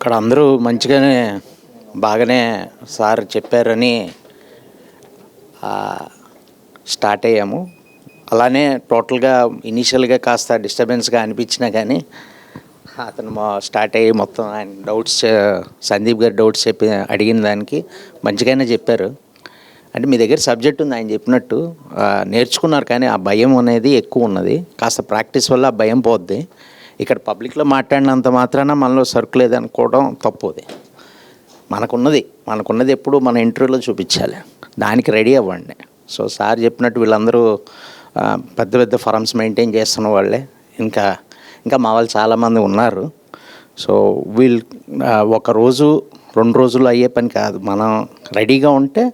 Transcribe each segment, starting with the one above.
ఇక్కడ అందరూ మంచిగానే బాగానే సార్ చెప్పారని స్టార్ట్ అయ్యాము. అలానే టోటల్గా ఇనీషియల్గా కాస్త డిస్టర్బెన్స్గా అనిపించినా కానీ అతను స్టార్ట్ అయ్యి మొత్తం ఆయన డౌట్స్ సందీప్ గారు డౌట్స్ చెప్పి అడిగిన దానికి మంచిగానే చెప్పారు. అంటే మీ దగ్గర సబ్జెక్ట్ ఉంది ఆయన చెప్పినట్టు నేర్చుకున్నారు కానీ ఆ భయం అనేది ఎక్కువ ఉన్నది. కాస్త ప్రాక్టీస్ వల్ల ఆ భయం పోద్ది. ఇక్కడ పబ్లిక్లో మాట్లాడినంత మాత్రాన మనలో సరుకు లేదనుకోవడం తప్పుది. మనకున్నది మనకున్నది ఎప్పుడు మన ఇంటర్వ్యూలో చూపించాలి. దానికి రెడీ అవ్వండి. సో సార్ చెప్పినట్టు వీళ్ళందరూ పెద్ద పెద్ద ఫారమ్స్ మెయింటైన్ చేస్తున్న వాళ్ళే. ఇంకా ఇంకా మా వాళ్ళు చాలామంది ఉన్నారు. సో వీళ్ళు ఒక రోజు రెండు రోజులు అయ్యే పని కాదు. మనం రెడీగా ఉంటే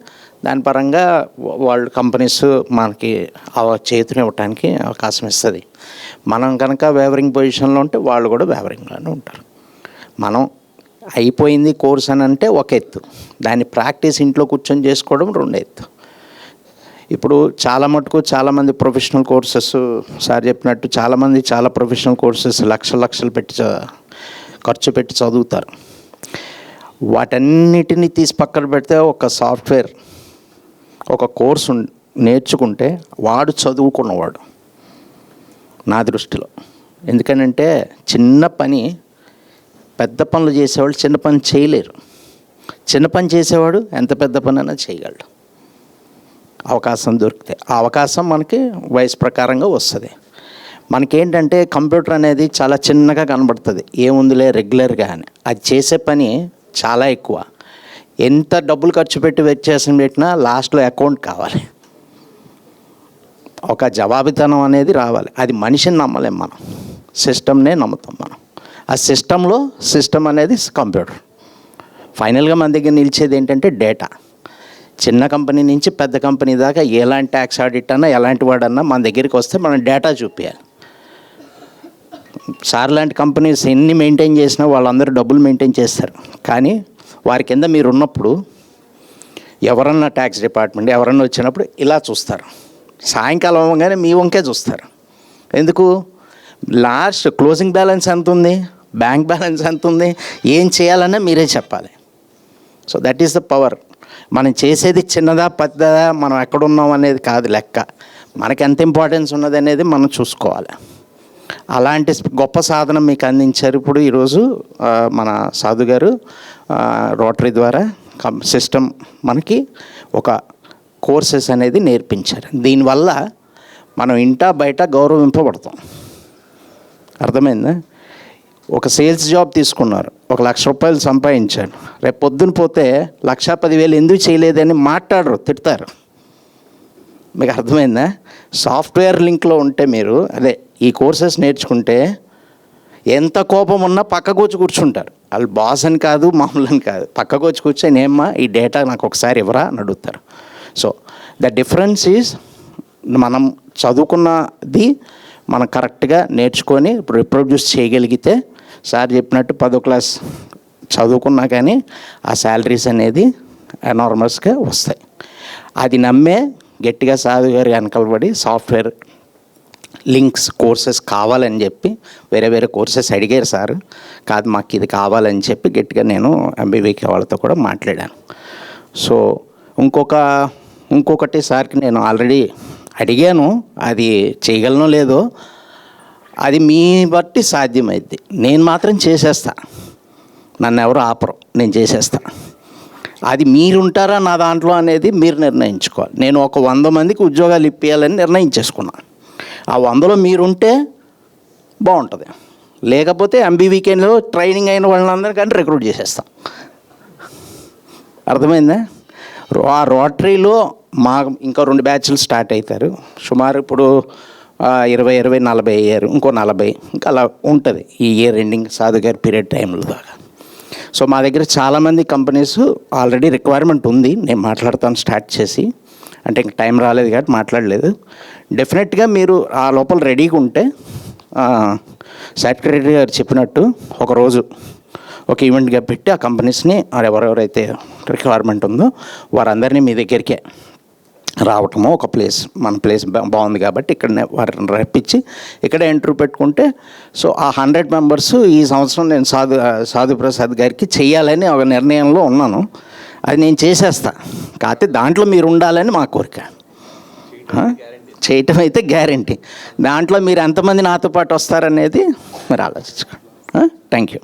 దాని పరంగా వాళ్ళు కంపెనీస్ మనకి ఆ చేతిని ఇవ్వడానికి అవకాశం ఇస్తుంది. మనం కనుక వేవరింగ్ పొజిషన్లో ఉంటే వాళ్ళు కూడా వేవరింగ్లోనే ఉంటారు. మనం అయిపోయింది కోర్స్ అని అంటే ఒక ఎత్తు. దాన్ని ప్రాక్టీస్ ఇంట్లో కూర్చొని చేసుకోవడం రెండు ఎత్తు. ఇప్పుడు చాలా మటుకు చాలామంది ప్రొఫెషనల్ కోర్సెస్ సార్ చెప్పినట్టు చాలామంది చాలా ప్రొఫెషనల్ కోర్సెస్ లక్షల లక్షలు పెట్టి చ- ఖర్చు పెట్టి చదువుతారు. వాటన్నిటిని తీసి పక్కన పెడితే ఒక సాఫ్ట్వేర్ ఒక కోర్సు నేర్చుకుంటే వాడు చదువుకున్నవాడు నా దృష్టిలో. ఎందుకనంటే చిన్న పని పెద్ద పనులు చేసేవాళ్ళు చిన్న పని చేయలేరు. చిన్న పని చేసేవాడు ఎంత పెద్ద పని అయినా చేయగలడు. అవకాశం దొరికితే. ఆ అవకాశం మనకి వయసు ప్రకారంగా వస్తుంది. మనకేంటంటే కంప్యూటర్ అనేది చాలా చిన్నగా కనబడుతుంది. ఏముందిలే రెగ్యులర్గా అని అది చేసే పని చాలా ఎక్కువ. ఎంత డబ్బులు ఖర్చు పెట్టి వచ్చేసి పెట్టినా లాస్ట్లో అకౌంట్ కావాలి. ఒక జవాబితనం అనేది రావాలి. అది మనిషిని నమ్మలేం మనం. సిస్టమ్నే నమ్ముతాం మనం. ఆ సిస్టంలో సిస్టమ్ అనేది కంప్యూటర్. ఫైనల్గా మన దగ్గర నిలిచేది ఏంటంటే డేటా. చిన్న కంపెనీ నుంచి పెద్ద కంపెనీ దాకా ఎలాంటి ట్యాక్స్ ఆడిట్ అన్నా ఎలాంటి వాడన్నా మన దగ్గరికి వస్తే మనం డేటా చూపించాలి సార్ లాంటి కంపెనీస్ ఎన్ని మెయింటైన్ చేసినా వాళ్ళందరూ డబ్బులు మెయింటైన్ చేస్తారు. కానీ వారి కింద మీరు ఉన్నప్పుడు ఎవరన్నా ట్యాక్స్ డిపార్ట్మెంట్ ఎవరన్నా వచ్చినప్పుడు ఇలా చూస్తారు. సాయంకాలం అవ్వగానే మీ వంకే చూస్తారు. ఎందుకు? లాస్ట్ క్లోజింగ్ బ్యాలెన్స్ ఎంత ఉంది బ్యాంక్ బ్యాలెన్స్ ఎంత ఉంది ఏం చేయాలన్నా మీరే చెప్పాలి. So that is the power. మనం చేసేది చిన్నదా పెద్దదా మనం ఎక్కడున్నాం అనేది కాదు లెక్క. మనకి ఎంత ఇంపార్టెన్స్ ఉన్నది అనేది మనం చూసుకోవాలి. అలాంటి గొప్ప సాధనం మీకు అందించారు ఇప్పుడు ఈరోజు మన సాధుగారు రోటరీ ద్వారా కం సిస్టమ్ మనకి ఒక కోర్సెస్ అనేది నేర్పించారు. దీనివల్ల మనం ఇంటా బయట గౌరవింపబడతాం. అర్థమైందా? ఒక సేల్స్ జాబ్ తీసుకున్నారు ఒక లక్ష రూపాయలు సంపాదించాడు రేపు పొద్దున పోతే లక్ష పదివేలు ఎందుకు చేయలేదని మాట్లాడరు తిడతారు. మీకు అర్థమైందా? సాఫ్ట్వేర్ లింక్లో ఉంటే మీరు అదే ఈ కోర్సెస్ నేర్చుకుంటే ఎంత కోపం ఉన్నా పక్కకొచ్చి కూర్చుంటారు. వాళ్ళు బాస్ అని కాదు మామూలు అని కాదు పక్కకొచ్చి కూర్చొని ఏమ్మా ఈ డేటా నాకు ఒకసారి ఇవ్వరా? అని అడుగుతారు. సో ద డిఫరెన్స్ ఈజ్ మనం చదువుకున్నది మనం కరెక్ట్గా నేర్చుకొని ఇప్పుడు రిప్రొడ్యూస్ చేయగలిగితే సార్ చెప్పినట్టు పదో క్లాస్ చదువుకున్నా కానీ ఆ శాలరీస్ అనేది ఎనార్మస్గా వస్తాయి. అది నమ్మే గట్టిగా సాధు గారి వెనకలబడి సాఫ్ట్వేర్ లింక్స్ కోర్సెస్ కావాలని చెప్పి వేరే వేరే కోర్సెస్ అడిగారు సార్. కాదు మాకు ఇది కావాలని చెప్పి గట్టిగా నేను ఎంబీవీకే వాళ్ళతో కూడా మాట్లాడాను. సో ఇంకొక ఇంకొకటి సార్కి నేను ఆల్రెడీ అడిగాను అది చేయగలనో లేదో అది మీ బట్టి సాధ్యమైద్ది. నేను మాత్రం చేసేస్తా. నన్ను ఎవరు ఆపరు నేను చేసేస్తా. అది మీరుంటారా నా దాంట్లో అనేది మీరు నిర్ణయించుకోవాలి. నేను ఒక వంద మందికి ఉద్యోగాలు ఇప్పించాలని నిర్ణయించేసుకున్నాను. ఆ వందలో మీరుంటే బాగుంటుంది. లేకపోతే ఎంబీ ట్రైనింగ్ అయిన వాళ్ళందరికంటే రిక్రూట్ చేసేస్తాం. అర్థమైందా? రో- ఆ రోటరీలో మా ఇంకా రెండు బ్యాచ్లు స్టార్ట్ అవుతారు సుమారు ఇప్పుడు ఇరవై ఇరవై నలభై అయ్యారు ఇంకో నలభై ఇంకా అలా ఉంటుంది ఈ ఇయర్ ఎండింగ్ సాధు గారి పీరియడ్ టైంలో దాకా. సో మా దగ్గర చాలామంది కంపెనీస్ ఆల్రెడీ రిక్వైర్మెంట్ ఉంది. నేను మాట్లాడతాను స్టార్ట్ చేసి. అంటే ఇంక టైం రాలేదు కాబట్టి మాట్లాడలేదు. డెఫినెట్గా మీరు ఆ లోపల రెడీగా ఉంటే సెక్రటరీ గారు చెప్పినట్టు ఒక రోజు ఒక ఈవెంట్గా పెట్టి ఆ కంపెనీస్ని ఎవరెవరైతే రిక్వైర్మెంట్ ఉందో వారందరినీ మీ దగ్గరికే రావటము ఒక ప్లేస్ మన ప్లేస్ బా- బాగుంది కాబట్టి ఇక్కడ వారిని రప్పించి ఇక్కడ ఇంటర్వ్యూ పెట్టుకుంటే సో ఆ హండ్రెడ్ మెంబర్స్ ఈ సంవత్సరం నేను సాధు సాధు ప్రసాద్ గారికి చేయాలని ఒక నిర్ణయంలో ఉన్నాను. అది నేను చేసేస్తా. కాకపోతే దాంట్లో మీరు ఉండాలని మా కోరిక. చేయటం అయితే గ్యారంటీ. దాంట్లో మీరు ఎంతమంది నాతో పాటు వస్తారనేది మీరు ఆలోచించుకోండి థ్యాంక్ యూ